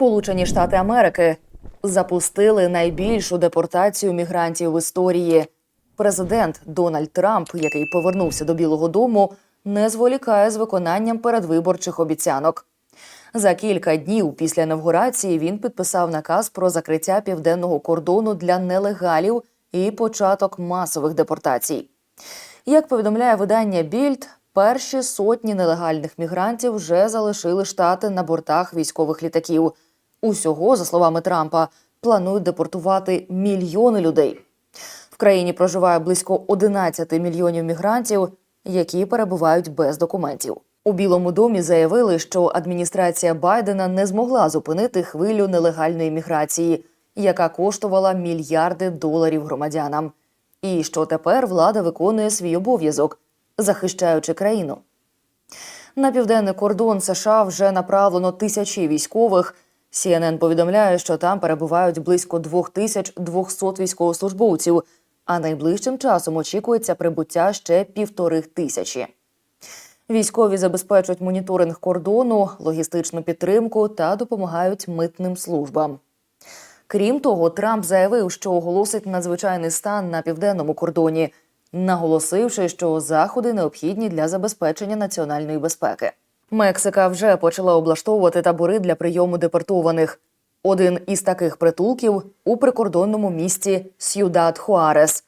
Сполучені Штати Америки запустили найбільшу депортацію мігрантів в історії. Президент Дональд Трамп, який повернувся до Білого Дому, не зволікає з виконанням передвиборчих обіцянок. За кілька днів після інавгурації він підписав наказ про закриття південного кордону для нелегалів і початок масових депортацій. Як повідомляє видання Більд, перші сотні нелегальних мігрантів вже залишили штати на бортах військових літаків. Усього, за словами Трампа, планують депортувати мільйони людей. В країні проживає близько 11 мільйонів мігрантів, які перебувають без документів. У Білому домі заявили, що адміністрація Байдена не змогла зупинити хвилю нелегальної міграції, яка коштувала мільярди доларів громадянам, і що тепер влада виконує свій обов'язок, захищаючи країну. На південний кордон США вже направлено тисячі військових. CNN повідомляє, що там перебувають близько 2200 військовослужбовців, а найближчим часом очікується прибуття ще півтори тисячі. Військові забезпечують моніторинг кордону, логістичну підтримку та допомагають митним службам. Крім того, Трамп заявив, що оголосить надзвичайний стан на південному кордоні, наголосивши, що заходи необхідні для забезпечення національної безпеки. Мексика вже почала облаштовувати табори для прийому депортованих. Один із таких притулків у прикордонному місті Сюдад Хуарес.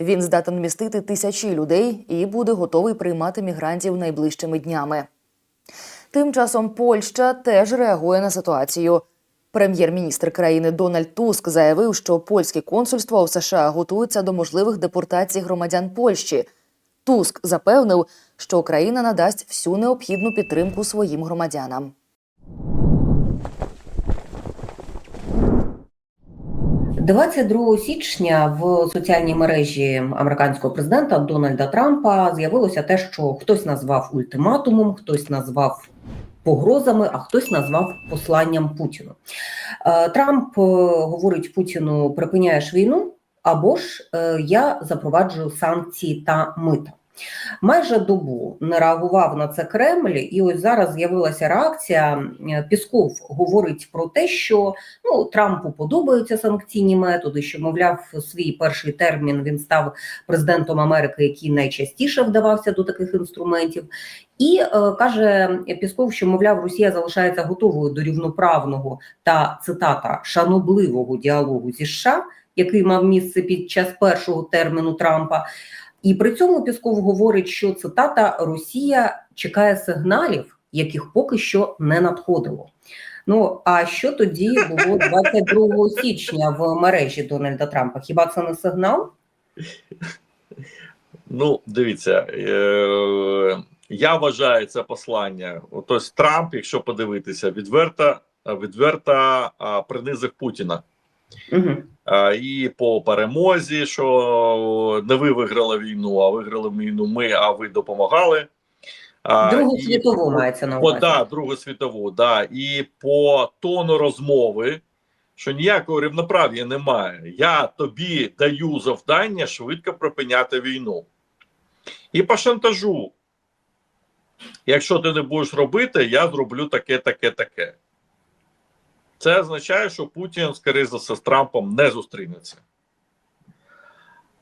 Він здатен вмістити тисячі людей і буде готовий приймати мігрантів найближчими днями. Тим часом Польща теж реагує на ситуацію. Прем'єр-міністр країни Дональд Туск заявив, що польське консульство у США готується до можливих депортацій громадян Польщі. Туск запевнив, що країна надасть всю необхідну підтримку своїм громадянам. – 22 січня в соціальній мережі американського президента Дональда Трампа з'явилося те, що хтось назвав ультиматумом, хтось назвав погрозами, а хтось назвав посланням Путіну. Е, Трамп е, говорить Путіну: припиняєш війну, або ж е, я запроваджую санкції та мита. Майже добу не реагував на це Кремль, і ось зараз з'явилася реакція. Е, Пісков говорить про те, що ну Трампу подобаються санкційні методи. Що мовляв, свій перший термін він став президентом Америки, який найчастіше вдавався до таких інструментів. І е, каже Пісков, що мовляв, Росія залишається готовою до рівноправного та цитата шанобливого діалогу зі США, який мав місце під час першого терміну Трампа. І при цьому Пісков говорить, що цитата Росія чекає сигналів, яких поки що не надходило. Ну а що тоді було 22 січня в мережі Дональда Трампа? Хіба це не сигнал? Ну, дивіться, е- я вважаю це послання. Ось Трамп, якщо подивитися, відверто відверто принизив Путіна. Угу. А, і по перемозі, що не ви виграли війну, а виграли війну ми, а ви допомагали. А, Другу і світову мається на увазі. да, Другу світову, да. І по тону розмови, що ніякого рівноправ'я немає. Я тобі даю завдання швидко припиняти війну. І по шантажу. Якщо ти не будеш робити, я зроблю таке, таке, таке. Це означає, що Путін, скоріше за все, з Трампом не зустрінеться.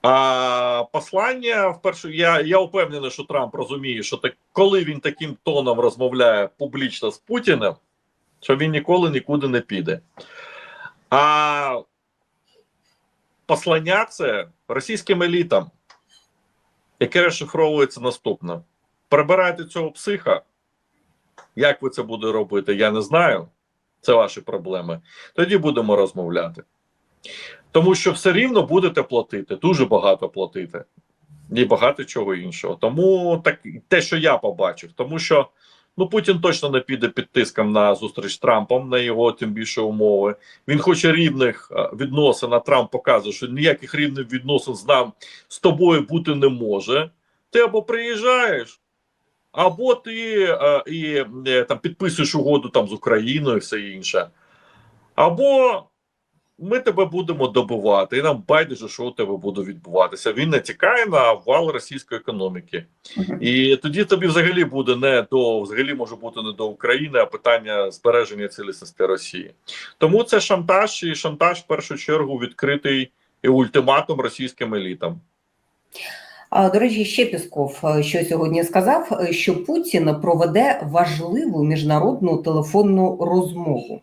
А послання вперше, я я впевнений, що Трамп розуміє, що так, коли він таким тоном розмовляє публічно з Путіним, що він ніколи нікуди не піде. А послання це російським елітам, яке розшифровується наступно: прибирайте цього психа. Як ви це будете робити, я не знаю. Це ваші проблеми. Тоді будемо розмовляти. Тому що все рівно будете платити, дуже багато платити, і багато чого іншого. Тому так те, що я побачив, тому що ну Путін точно не піде під тиском на зустріч з Трампом, на його тим більше умови. Він хоче рівних е, відносин, а Трамп показує, що ніяких рівних відносин з нам з тобою бути не може. Ти або приїжджаєш. Або ти е, і е, там підписуєш угоду там з Україною і все інше, або ми тебе будемо добивати, і нам байдуже, що у тебе буде відбуватися. Він натякає на вал російської економіки. І тоді тобі взагалі буде не до взагалі може бути не до України, а питання збереження цілісності Росії. Тому це шантаж, і шантаж в першу чергу відкритий і ультиматум російським елітам. До речі, ще Пісков, е, що сьогодні сказав, е, що Путін проведе важливу міжнародну телефонну розмову.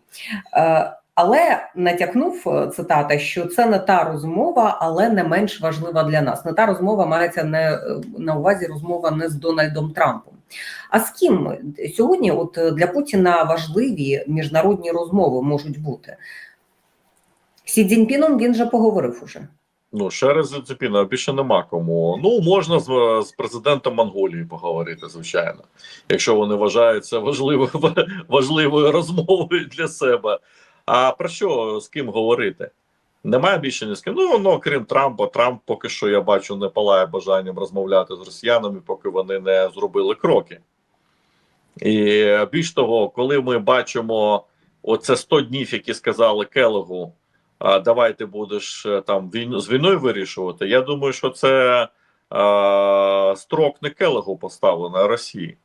Е, Але натякнув цитата, що це не та розмова, але не менш важлива для нас. Не та розмова мається не на увазі розмова не з Дональдом Трампом. А з ким сьогодні, от для Путіна важливі міжнародні розмови можуть бути? Сі Цзіньпіном він же поговорив уже. Ну, ще раз Цепіна, більше нема кому. Ну, можна з, з президентом Монголії поговорити, звичайно, якщо вони вважають це важливою, важливою розмовою для себе. А про що з ким говорити? Немає більше ні з ким. Ну, ну крім Трампа, Трамп поки що я бачу не палає бажанням розмовляти з росіянами, поки вони не зробили кроки. І більш того, коли ми бачимо оце 100 днів, які сказали Келегу, а, давай ти будеш е, там війну з війною вирішувати. Я думаю, що це е, строк не Келегу поставлено, а Росії.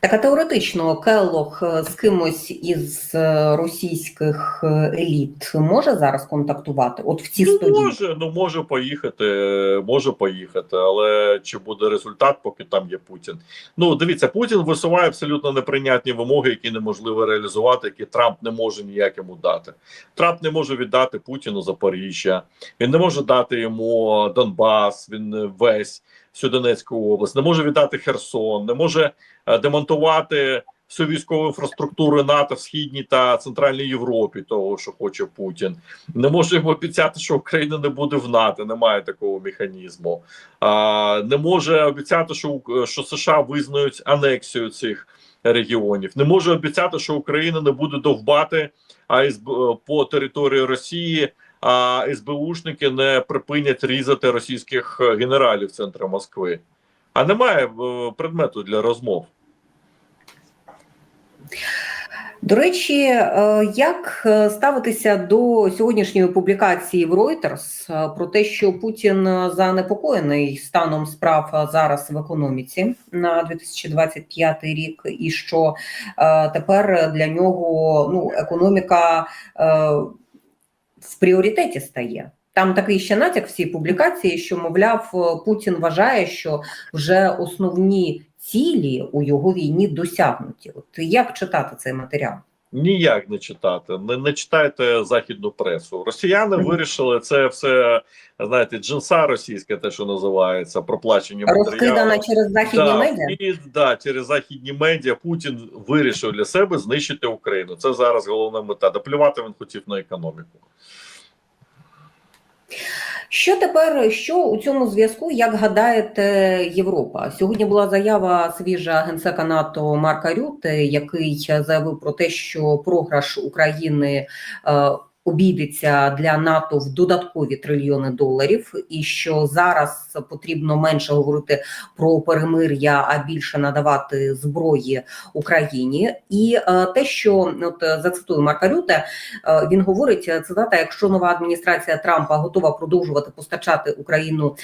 Так, а теоретично Келлог е, з кимось із е, російських е, еліт може зараз контактувати? От в ці Ну, студії? може, ну може поїхати, може поїхати, але чи буде результат, поки там є Путін? Ну дивіться, Путін висуває абсолютно неприйнятні вимоги, які неможливо реалізувати, які Трамп не може ніяк йому дати. Трамп не може віддати Путіну Запоріжжя, він не може дати йому Донбас, він весь всю Донецьку область, не може віддати Херсон, не може е, демонтувати всю військову інфраструктуру НАТО в східній та центральній Європі, того що хоче Путін. Не може йому обіцяти, що Україна не буде в НАТО. Немає такого механізму. А, не може обіцяти, що, що США визнають анексію цих регіонів. Не може обіцяти, що Україна не буде довбати АСБ по території Росії. А СБУшники не припинять різати російських е, генералів в центрі Москви. А немає е, предмету для розмов. До речі, е, як ставитися до сьогоднішньої публікації в Reuters про те, що Путін занепокоєний станом справ зараз в економіці на 2025 рік, і що тепер для нього ну, економіка в пріоритеті стає? Там такий ще натяк в цій публікації, що мовляв, е, Путін вважає, що вже основні цілі у його війні досягнуті. От як читати цей матеріал? Ніяк не читати, не, не читайте західну пресу. Росіяни вирішили це все, знаєте, джинса російське, те, що називається, проплачені Розкидана через західні Да, медіа? і, да, через західні медіа Путін вирішив для себе знищити Україну. Це зараз головна мета. Доплювати він хотів на економіку. Що тепер, що у цьому зв'язку, як гадаєте, Європа? Сьогодні була заява свіжа генсека НАТО Марка Рюте, який заявив про те, що програш України е, обійдеться для НАТО в додаткові трильйони доларів, і що зараз потрібно менше говорити про перемир'я, а більше надавати зброї Україні. І е, те, що от зацитую Марка Рюте, Е, Він говорить е, цитата: якщо нова адміністрація Трампа готова продовжувати постачати Україну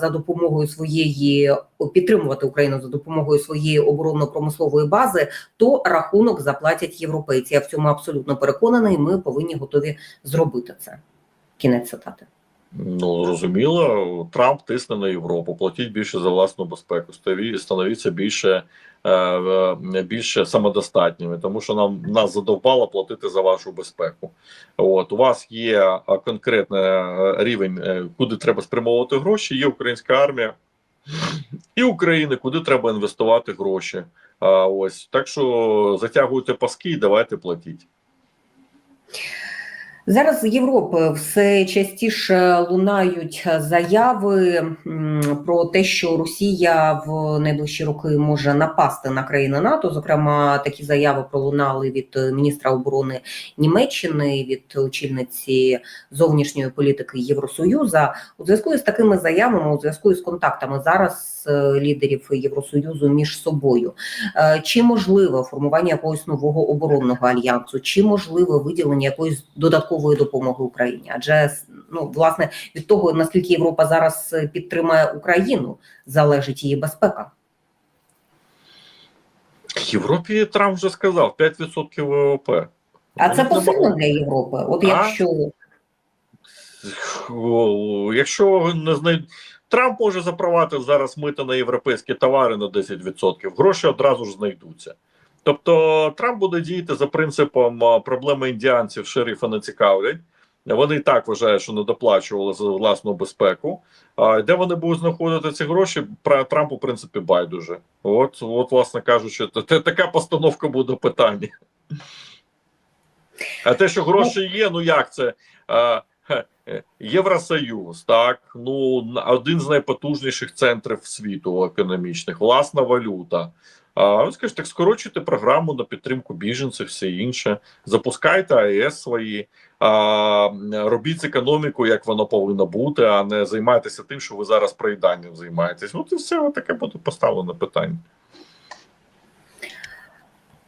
за допомогою своєї підтримувати Україну за допомогою своєї оборонно-промислової бази, то рахунок заплатять європейці. Я в цьому абсолютно переконана, і ми повинні готові зробити це. Кінець цитати. Ну зрозуміло, Трамп тисне на Європу. Платіть більше за власну безпеку. становіться більше, е, більше самодостатніми, тому що нам нас задовбало платити за вашу безпеку. От у вас є е, конкретний е, рівень, куди треба спрямовувати гроші. Є українська армія і України, куди треба інвестувати гроші. А ось так що затягуйте паски і давайте платіть. Зараз з Європи все частіше лунають заяви про те, що Росія в найближчі роки може напасти на країни НАТО. Зокрема, такі заяви пролунали від е, міністра оборони Німеччини, від очільниці зовнішньої політики Євросоюза. У зв'язку з такими заявами, у зв'язку з контактами зараз е, лідерів Євросоюзу між собою. Е, Чи можливе формування якогось нового оборонного альянсу, чи можливе виділення якоїсь додаткової допомоги Україні? Адже ну власне від того наскільки Європа зараз е, підтримає Україну, залежить її безпека. Європі Трамп вже сказав 5% ВВП. А це посильно для Європи. От якщо О, Якщо не знай... Трамп може запровадити зараз мито на європейські товари на 10%, гроші одразу ж знайдуться. Тобто Трамп буде діяти за принципом проблеми індіанців шерифа не цікавлять. Вони і так вважають, що не доплачували за власну безпеку. А де вони будуть знаходити ці гроші? Про Трампу, в принципі, байдуже. От, от, власне кажучи, та- та- така постановка буде питання. А те, що гроші є, ну як це? Е, Євросоюз, так, ну один з найпотужніших центрів світу економічних, власна валюта. А ви скажете, так скорочуйте програму на підтримку біженців, все інше, запускайте АЕС свої, а, робіть економіку, як воно повинно бути, а не займайтеся тим, що ви зараз проїданням займаєтесь. От і все таке буде поставлено питання.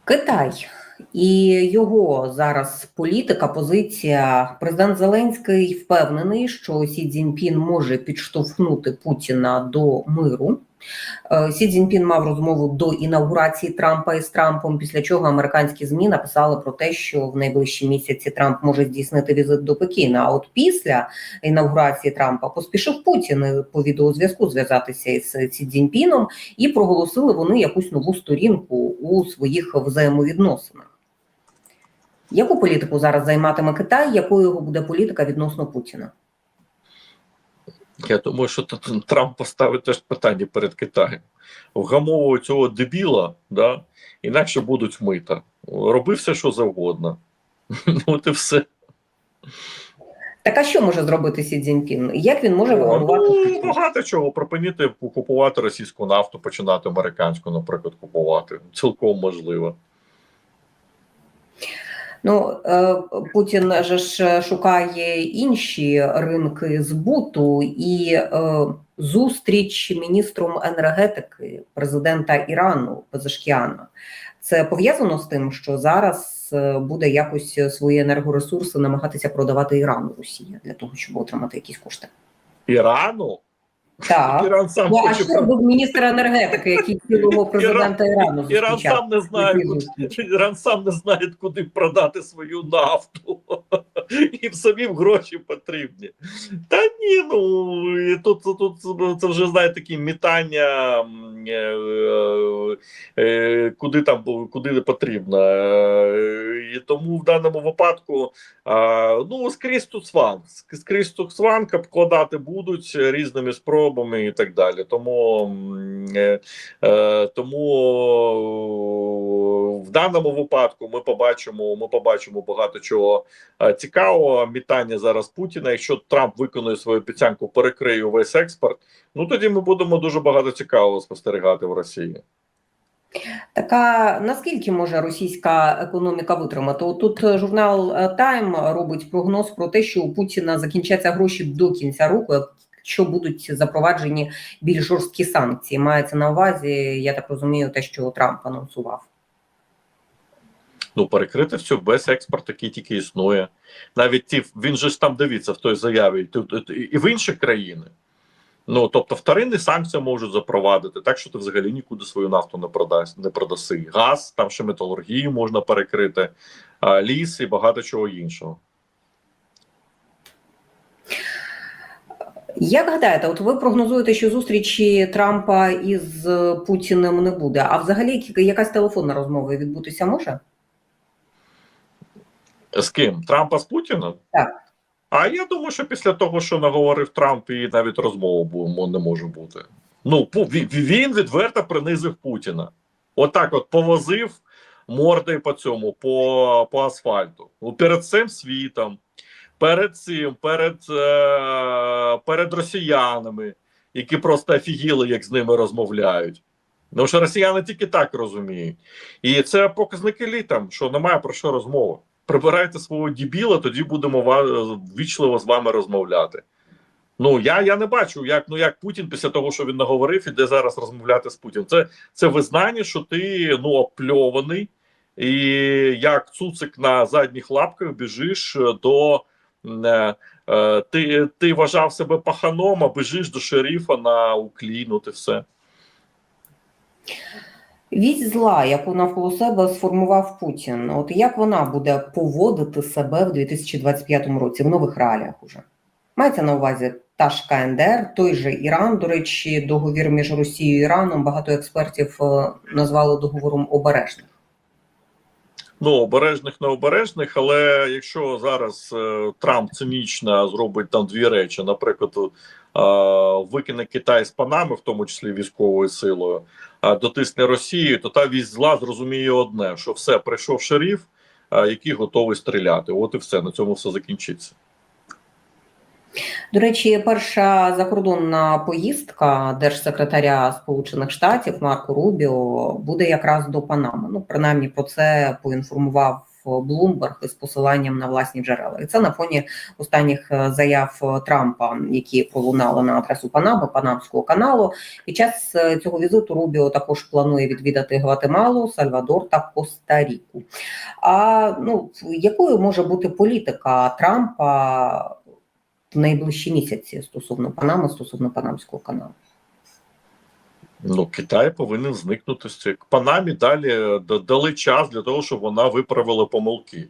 Китай і його зараз політика, позиція, президент Зеленський впевнений, що Сі Цзіньпін може підштовхнути Путіна до миру. Е, Сі Цзіньпін мав розмову до інаугурації Трампа із Трампом, після чого американські змі написали про те, що в найближчі місяці Трамп може здійснити візит до Пекіна. А от після інаугурації Трампа поспішив Путін е, по відеозв'язку зв'язатися із Сі Цзіньпіном, і проголосили вони якусь нову сторінку у своїх взаємовідносинах. Яку політику зараз займатиме Китай? Якою його буде політика відносно Путіна? Я думаю, що тут Трамп поставить теж питання перед Китаєм. Вгамовує цього дебіла, да? інакше будуть мита. Роби все, що завгодно. Ну, от і все. Так а що може зробити Сі Цзіньпін? Як він може вигамувати? Ну, багато чого. Припинити купувати російську нафту, починати американську, наприклад, купувати. Цілком можливо. Ну е, Путін же ж шукає інші ринки збуту і е, зустріч міністром енергетики президента Ірану Пезешкіана. Це пов'язано з тим, що зараз е, буде якось свої енергоресурси намагатися продавати Ірану Росія для того, щоб отримати якісь кошти. Ірану? Так. Іран сам Ну, а що робив міністр енергетики, який цілого президента Ірану Іран сам не знає, куди. Іран сам не знає, куди продати свою нафту. Їм самим гроші потрібні. Та ні, ну і тут, тут це вже знаєте такі мітання, е, е, куди там куди не потрібно. І тому в даному випадку ну скрізь тут сван. Скрізь тут сван обкладати будуть різними спробами і так далі. Тому е, Е, тому в даному випадку ми побачимо, ми побачимо багато чого е, цікавого. Мітання зараз Путіна. Якщо Трамп виконує свою обіцянку, перекриє увесь експорт. Ну тоді ми будемо дуже багато цікавого спостерігати в Росії. Така наскільки може російська економіка витримати? Тут е, журнал е, Time робить прогноз про те, що у Путіна закінчаться гроші до кінця року, якщо будуть запроваджені більш жорсткі санкції. Мається на увазі, я так розумію, те, що Трамп анонсував. Ну, перекрити все весь експорт, який тільки існує. Навіть ті, він же ж там дивиться в той заяві, і в інші країни. Ну тобто, вторинні санкції можуть запровадити, так що ти взагалі нікуди свою нафту не продасть, не продаси. Газ, там ще металургію можна перекрити, ліс і багато чого іншого. Як гадаєте, от ви прогнозуєте, що зустрічі Трампа із е, Путіним не буде? А взагалі якась телефонна розмова відбутися може? З ким? Трампа з Путіним? Так. А я думаю, що після того, що наговорив Трамп, і навіть розмови не може бути. Ну, він- відверто принизив Путіна. Отак, от повозив мордою по цьому, по, по асфальту. Ну, перед цим світом. Перед цим, перед, е, перед росіянами, які просто офігіли, як з ними розмовляють. Тому що росіяни тільки так розуміють. І це показники літам, що немає про що розмови. Прибирайте свого дібіла, тоді будемо ввічливо з вами розмовляти. Ну я, я не бачу, як ну як Путін після того, що він наговорив, іде зараз розмовляти з Путіним. Це, це визнання, що ти ну опльований, і як цуцик на задніх лапках біжиш до. Е, Ти, ти вважав себе паханом, а біжиш до шерифа на уклін, от і все. Вість зла, яку навколо себе сформував Путін, от як вона буде поводити себе в 2025 році в нових реаліях уже? Мається на увазі та ж КНДР, той же Іран. До речі, договір між Росією і Іраном багато експертів е, назвали договором обережним. Ну, обережних, необережних, але якщо зараз е, Трамп цинічно зробить там дві речі, наприклад, е, викине Китай з Панами, в тому числі військовою силою, а дотисне Росію, то та вість зла зрозуміє одне: що все прийшов шериф, е, який готовий стріляти. От і все на цьому все закінчиться. До речі, перша закордонна поїздка держсекретаря Сполучених Штатів Марко Рубіо буде якраз до Панами. Ну, принаймні про це поінформував Блумберг із посиланням на власні джерела. І це на фоні останніх е, заяв Трампа, які пролунали на адресу Панами, Панамського каналу. Під час е, цього візиту Рубіо також планує відвідати Гватемалу, Сальвадор та Коста-Ріку. А ну якою може бути політика Трампа? В найближчі місяці стосовно Панами, стосовно Панамського каналу. Ну, Китай повинен зникнути з цього. Панамі далі е, дали час для того, щоб вона виправила помилки.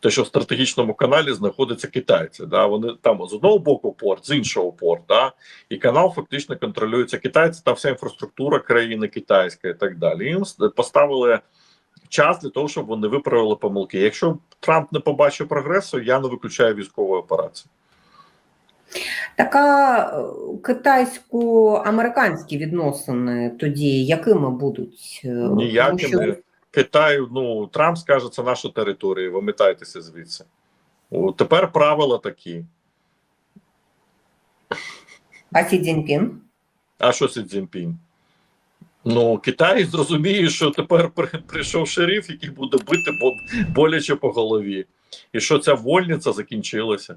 Те, що в стратегічному каналі знаходяться китайці, да, вони там з одного боку порт, з іншого порт, да, і канал фактично контролюється китайці, там вся інфраструктура країни китайська і так далі. Їм поставили час для того, щоб вони виправили помилки. Якщо Трамп не побачив прогресу, я не виключаю військової операції. Така е, китайсько-американські відносини тоді якими будуть? Е, Ніякими. що- Китаю, ну Трамп скаже, це наша територія, вимітайтеся звідси. О, тепер правила такі. А Сі Цзіньпін? А що Сі Цзіньпінь? Ну, Китай зрозуміє, що тепер прийшов шериф, який буде бити боляче по голові. І що ця вольниця закінчилася.